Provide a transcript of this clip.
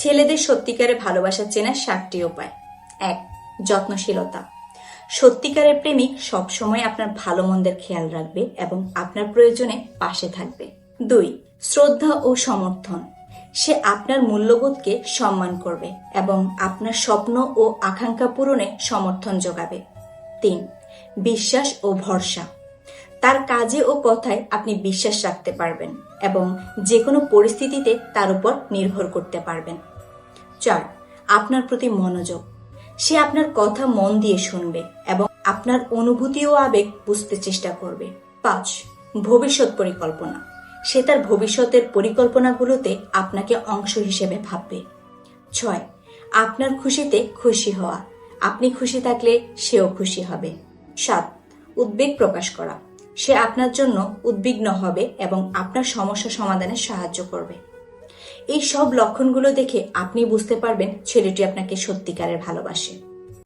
ছেলেদের সত্যিকারে ভালোবাসা চেনার সাতটি উপায়। এক, যত্নশীলতা। সত্যিকারের প্রেমিক সবসময় আপনার ভালো মন্দের খেয়াল রাখবে এবং আপনার প্রয়োজনে পাশে থাকবে। দুই, শ্রদ্ধা ও সমর্থন। সে আপনার মূল্যবোধকে সম্মান করবে এবং আপনার স্বপ্ন ও আকাঙ্ক্ষা পূরণে সমর্থন যোগাবে। তিন, বিশ্বাস ও ভরসা। তার কাজে ও কথায় আপনি বিশ্বাস রাখতে পারবেন এবং যে কোনো পরিস্থিতিতে তার উপর নির্ভর করতে পারবেন। চার আপনার প্রতি মনোযোগ। সে আপনার কথা মন দিয়ে শুনবে এবং আপনার অনুভূতি ও আবেগ বুঝতে চেষ্টা করবে। পাঁচ, ভবিষ্যৎ পরিকল্পনা। সে তার ভবিষ্যতের পরিকল্পনাগুলোতে আপনাকে অংশ হিসেবে ভাববে। ছয়, আপনার খুশিতে খুশি হওয়া। আপনি খুশি থাকলে সেও খুশি হবে। সাত, উদ্বেগ প্রকাশ করা। সে আপনার জন্য উদ্বিগ্ন হবে এবং আপনার সমস্যা সমাধানে সাহায্য করবে। এই সব লক্ষণগুলো দেখে আপনি বুঝতে পারবেন ছেলেটি আপনাকে সত্যিকারের ভালোবাসে।